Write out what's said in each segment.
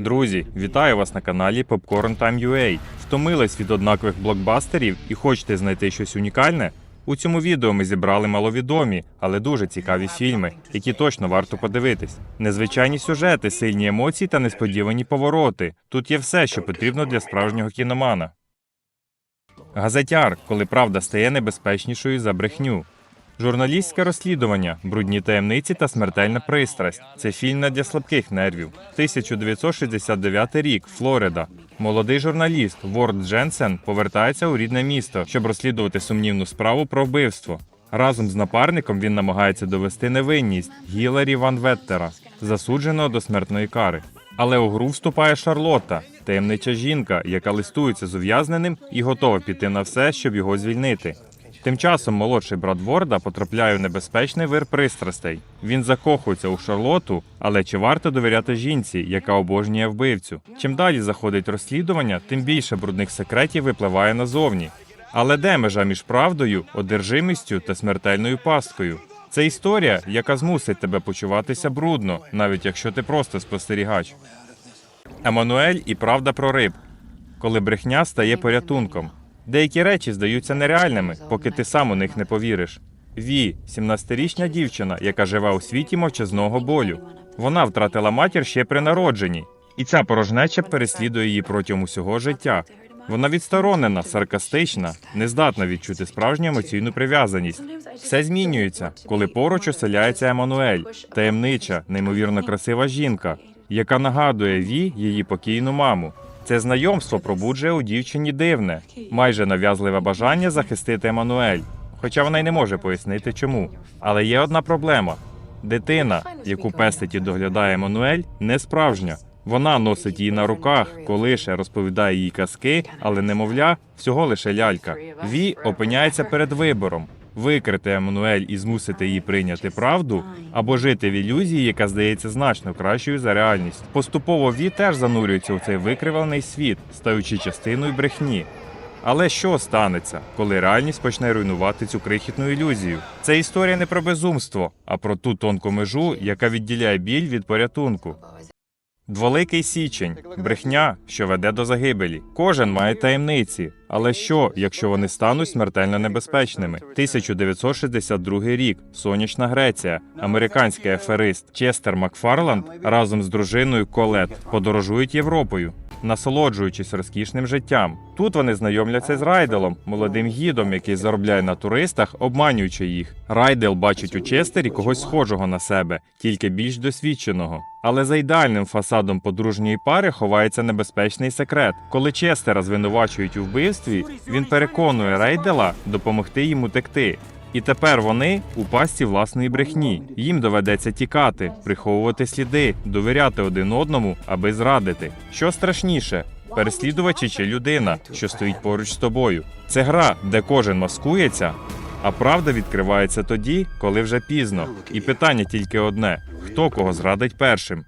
Друзі, вітаю вас на каналі Popcorn Time UA. Втомились від однакових блокбастерів і хочете знайти щось унікальне? У цьому відео ми зібрали маловідомі, але дуже цікаві фільми, які точно варто подивитись. Незвичайні сюжети, сильні емоції та несподівані повороти. Тут є все, що потрібно для справжнього кіномана. Газетяр, коли правда стає небезпечнішою за брехню. Журналістське розслідування, брудні таємниці та смертельна пристрасть. Це фільм не для слабких нервів. 1969 рік, Флорида. Молодий журналіст Ворд Дженсен повертається у рідне місто, щоб розслідувати сумнівну справу про вбивство. Разом з напарником він намагається довести невинність Гіларі Ван Веттера, засудженого до смертної кари. Але у гру вступає Шарлотта, таємнича жінка, яка листується з ув'язненим і готова піти на все, щоб його звільнити. Тим часом молодший брат Ворда потрапляє в небезпечний вир пристрастей. Він закохується у Шарлоту, але чи варто довіряти жінці, яка обожнює вбивцю? Чим далі заходить розслідування, тим більше брудних секретів випливає назовні. Але де межа між правдою, одержимістю та смертельною пасткою? Це історія, яка змусить тебе почуватися брудно, навіть якщо ти просто спостерігач. Еммануель і правда про риб. Коли брехня стає порятунком. Деякі речі здаються нереальними, поки ти сам у них не повіриш. Ві, 17-річна дівчина, яка живе у світі мовчазного болю. Вона втратила матір ще при народженні, і ця порожнеча переслідує її протягом усього життя. Вона відсторонена, саркастична, не здатна відчути справжню емоційну прив'язаність. Все змінюється, коли поруч оселяється Еммануель, таємнича, неймовірно красива жінка, яка нагадує Ві її покійну маму. Це знайомство пробуджує у дівчині дивне, майже нав'язливе бажання захистити Еммануель. Хоча вона й не може пояснити чому. Але є одна проблема: дитина, яку пестить і доглядає Еммануель, не справжня. Вона носить її на руках, колише, розповідає їй казки, але немовля всього лише лялька. Ві опиняється перед вибором. Викрити Еммануель і змусити її прийняти правду, або жити в ілюзії, яка здається значно кращою за реальність. Поступово Ві теж занурюється у цей викривлений світ, стаючи частиною брехні. Але що станеться, коли реальність почне руйнувати цю крихітну ілюзію? Це історія не про безумство, а про ту тонку межу, яка відділяє біль від порятунку. Дволикий січень брехня, що веде до загибелі. Кожен має таємниці. Але що, якщо вони стануть смертельно небезпечними? 1962 рік. Сонячна Греція. Американський аферист Честер Макфарланд разом з дружиною Колет подорожують Європою. Насолоджуючись розкішним життям, тут вони знайомляться з Райделом, молодим гідом, який заробляє на туристах, обманюючи їх. Райдел бачить у Честері когось схожого на себе, тільки більш досвідченого. Але за ідеальним фасадом подружньої пари ховається небезпечний секрет. Коли Честера звинувачують у вбивстві, він переконує Райдела допомогти їм утекти. І тепер вони у пасті власної брехні. Їм доведеться тікати, приховувати сліди, довіряти один одному, аби зрадити. Що страшніше? Переслідувачі чи людина, що стоїть поруч з тобою. Це гра, де кожен маскується, а правда відкривається тоді, коли вже пізно. І питання тільки одне: хто кого зрадить першим?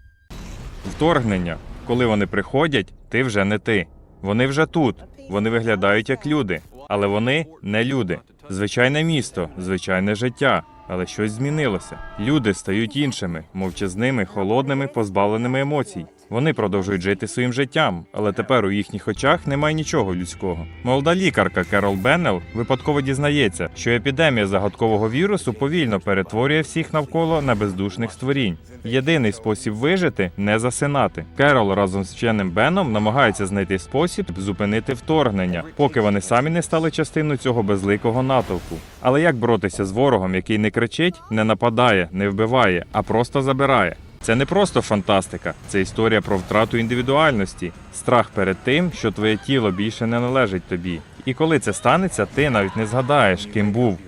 Вторгнення. Коли вони приходять, ти вже не ти. Вони вже тут. Вони виглядають як люди, але вони не люди. Звичайне місто, звичайне життя. Але щось змінилося. Люди стають іншими, мовчазними, холодними, позбавленими емоцій. Вони продовжують жити своїм життям, але тепер у їхніх очах немає нічого людського. Молода лікарка Керол Беннел випадково дізнається, що епідемія загадкового вірусу повільно перетворює всіх навколо на бездушних створінь. Єдиний спосіб вижити не засинати. Керол разом з вченим Беном намагається знайти спосіб зупинити вторгнення, поки вони самі не стали частиною цього безликого натовпу. Але як боротися з ворогом, який не кричить, не нападає, не вбиває, а просто забирає? Це не просто фантастика, це історія про втрату індивідуальності, страх перед тим, що твоє тіло більше не належить тобі. І коли це станеться, ти навіть не згадаєш, ким був.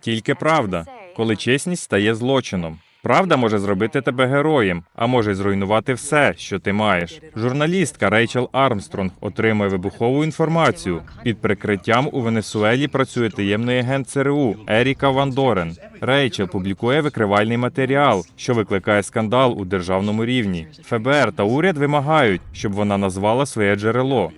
Тільки правда, коли чесність стає злочином. Правда може зробити тебе героєм, а може зруйнувати все, що ти маєш. Журналістка Рейчел Армстронг отримує вибухову інформацію. Під прикриттям у Венесуелі працює таємний агент ЦРУ Еріка Ван Дорен. Рейчел публікує викривальний матеріал, що викликає скандал у державному рівні. ФБР та уряд вимагають, щоб вона назвала своє джерело.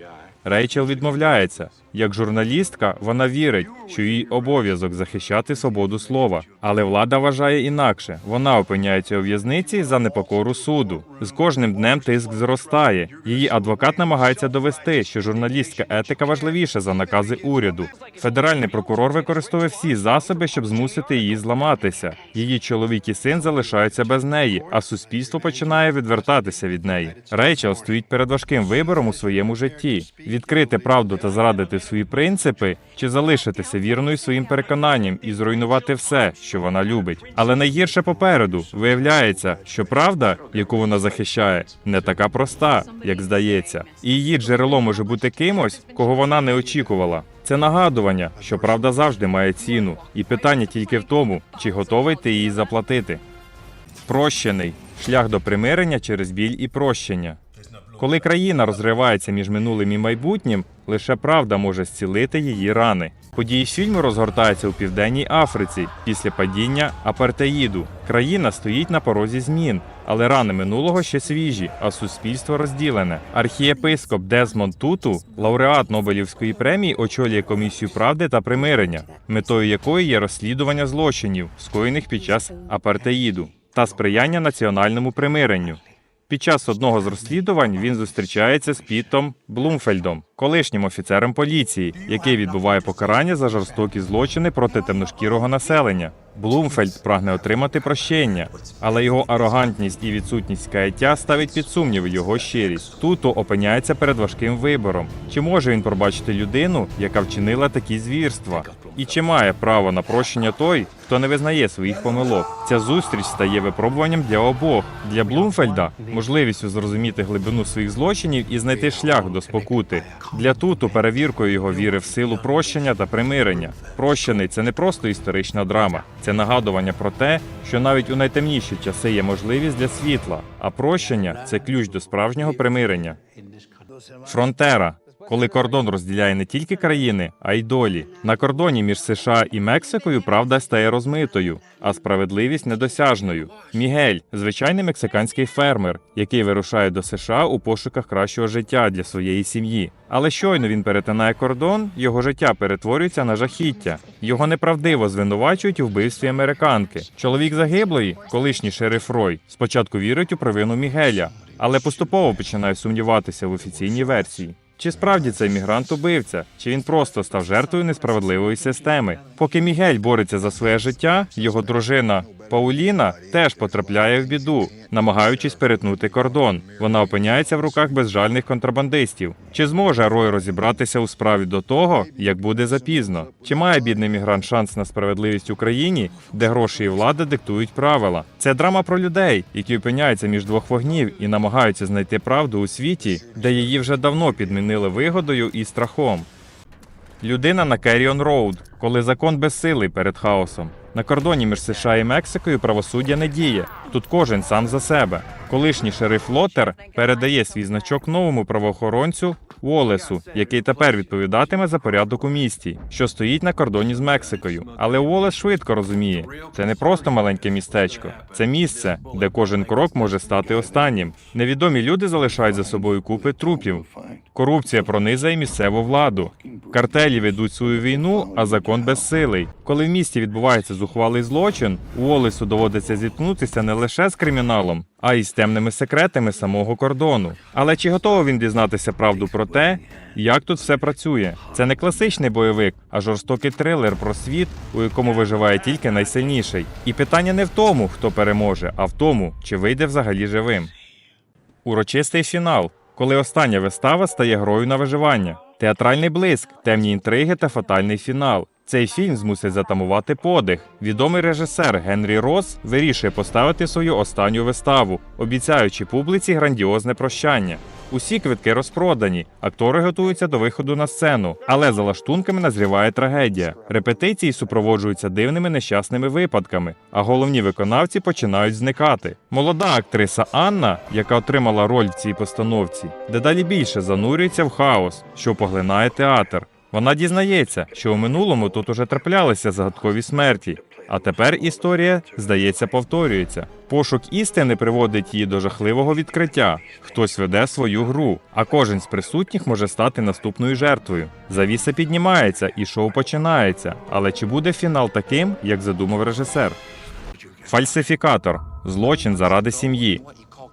Рейчел відмовляється. Як журналістка, вона вірить, що її обов'язок захищати свободу слова. Але влада вважає інакше. Вона опиняється у в'язниці за непокору суду. З кожним днем тиск зростає. Її адвокат намагається довести, що журналістська етика важливіша за накази уряду. Федеральний прокурор використовує всі засоби, щоб змусити її зламатися. Її чоловік і син залишаються без неї, а суспільство починає відвертатися від неї. Рейчел стоїть перед важким вибором у своєму житті: відкрити правду та зрадити свої принципи, чи залишитися вірною своїм переконанням і зруйнувати все, що вона любить. Але найгірше попереду виявляється, що правда, яку вона захищає, не така проста, як здається, і її джерело може бути кимось, кого вона не очікувала. Це нагадування, що правда завжди має ціну, і питання тільки в тому, чи готовий ти її заплатити. Прощений шлях до примирення через біль і прощення. Коли країна розривається між минулим і майбутнім, лише правда може зцілити її рани. Події фільму розгортаються у південній Африці після падіння апартеїду. Країна стоїть на порозі змін, але рани минулого ще свіжі, а суспільство розділене. Архієпископ Дезмонд Туту, лауреат Нобелівської премії, очолює комісію правди та примирення, метою якої є розслідування злочинів, скоєних під час апартеїду, та сприяння національному примиренню. Під час одного з розслідувань він зустрічається з Пітом Блумфельдом, колишнім офіцером поліції, який відбуває покарання за жорстокі злочини проти темношкірого населення. Блумфельд прагне отримати прощення, але його арогантність і відсутність каяття ставить під сумнів його щирість. Туто опиняється перед важким вибором: чи може він пробачити людину, яка вчинила такі звірства, і чи має право на прощення той, хто не визнає своїх помилок. Ця зустріч стає випробуванням для обох. Для Блумфельда можливістю зрозуміти глибину своїх злочинів і знайти шлях до спокути. Для Туту перевіркою його віри в силу прощення та примирення. Прощений це не просто історична драма, це нагадування про те, що навіть у найтемніші часи є можливість для світла, а прощення це ключ до справжнього примирення. Фронтера. Коли кордон розділяє не тільки країни, а й долі. На кордоні між США і Мексикою правда стає розмитою, а справедливість недосяжною. Мігель звичайний мексиканський фермер, який вирушає до США у пошуках кращого життя для своєї сім'ї. Але щойно він перетинає кордон, його життя перетворюється на жахіття. Його неправдиво звинувачують у вбивстві американки. Чоловік загиблої, колишній шериф Рой, спочатку вірить у провину Мігеля, але поступово починає сумніватися в офіційній версії. Чи справді цей мігрант убивця, чи він просто став жертвою несправедливої системи? Поки Мігель бореться за своє життя, його дружина Пауліна теж потрапляє в біду, намагаючись перетнути кордон. Вона опиняється в руках безжальних контрабандистів. Чи зможе Рой розібратися у справі до того, як буде запізно? Чи має бідний мігрант шанс на справедливість Україні, де гроші і влада диктують правила? Це драма про людей, які опиняються між двох вогнів і намагаються знайти правду у світі, де її вже давно підмінили вигодою і страхом. Людина на Керріон Роуд, коли закон безсилий перед хаосом. На кордоні між США і Мексикою правосуддя не діє. Тут кожен сам за себе. Колишній шериф Лотер передає свій значок новому правоохоронцю Уолесу, який тепер відповідатиме за порядок у місті, що стоїть на кордоні з Мексикою. Але Уолес швидко розуміє, це не просто маленьке містечко, це місце, де кожен крок може стати останнім. Невідомі люди залишають за собою купи трупів. Корупція пронизає місцеву владу. Картелі ведуть свою війну, а закон безсилий. Коли в місті відбувається зухвалий злочин, Уолесу доводиться зіткнутися не лише з криміналом, а й з темними секретами самого кордону. Але чи готовий він дізнатися правду про те, як тут все працює? Це не класичний бойовик, а жорстокий трилер про світ, у якому виживає тільки найсильніший. І питання не в тому, хто переможе, а в тому, чи вийде взагалі живим. Урочистий фінал, коли остання вистава стає грою на виживання. Театральний блиск, темні інтриги та фатальний фінал. Цей фільм змусить затамувати подих. Відомий режисер Генрі Росс вирішує поставити свою останню виставу, обіцяючи публіці грандіозне прощання. Усі квитки розпродані, актори готуються до виходу на сцену, але за лаштунками назріває трагедія. Репетиції супроводжуються дивними нещасними випадками, а головні виконавці починають зникати. Молода актриса Анна, яка отримала роль в цій постановці, дедалі більше занурюється в хаос, що поглинає театр. Вона дізнається, що у минулому тут уже траплялися загадкові смерті, А тепер історія, здається, повторюється. Пошук істини приводить її до жахливого відкриття. Хтось веде свою гру, а кожен з присутніх може стати наступною жертвою. Завіса піднімається і шоу починається. Але чи буде фінал таким, як задумав режисер? Фальсифікатор злочин заради сім'ї.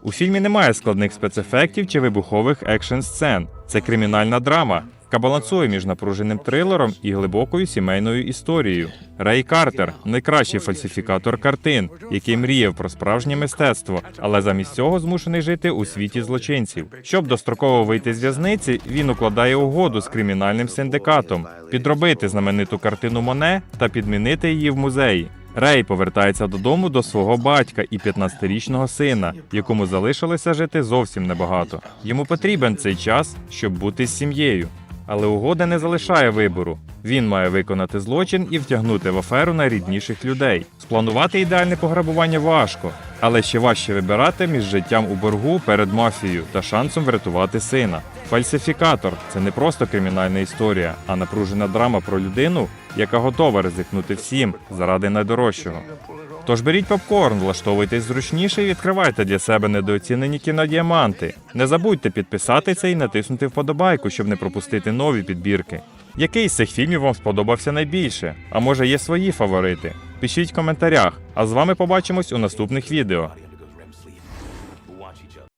У фільмі немає складних спецефектів чи вибухових екшн сцен. Це кримінальна драма, яка балансує між напруженим трилером і глибокою сімейною історією. Рей Картер найкращий фальсифікатор картин, який мріяв про справжнє мистецтво, але замість цього змушений жити у світі злочинців. Щоб достроково вийти з в'язниці, він укладає угоду з кримінальним синдикатом, підробити знамениту картину Моне та підмінити її в музеї. Рей повертається додому до свого батька і 15-річного сина, якому залишилося жити зовсім небагато. Йому потрібен цей час, щоб бути з сім'єю. Але угода не залишає вибору. Він має виконати злочин і втягнути в аферу найрідніших людей. Спланувати ідеальне пограбування важко, але ще важче вибирати між життям у боргу перед мафією та шансом врятувати сина. Фальсифікатор це не просто кримінальна історія, а напружена драма про людину, яка готова ризикнути всім заради найдорожчого. Тож беріть попкорн, влаштовуйтесь зручніше і відкривайте для себе недооцінені кінодіаманти. Не забудьте підписатися і натиснути вподобайку, щоб не пропустити нові підбірки. Який з цих фільмів вам сподобався найбільше? А може є свої фаворити? Пишіть в коментарях, а з вами побачимось у наступних відео.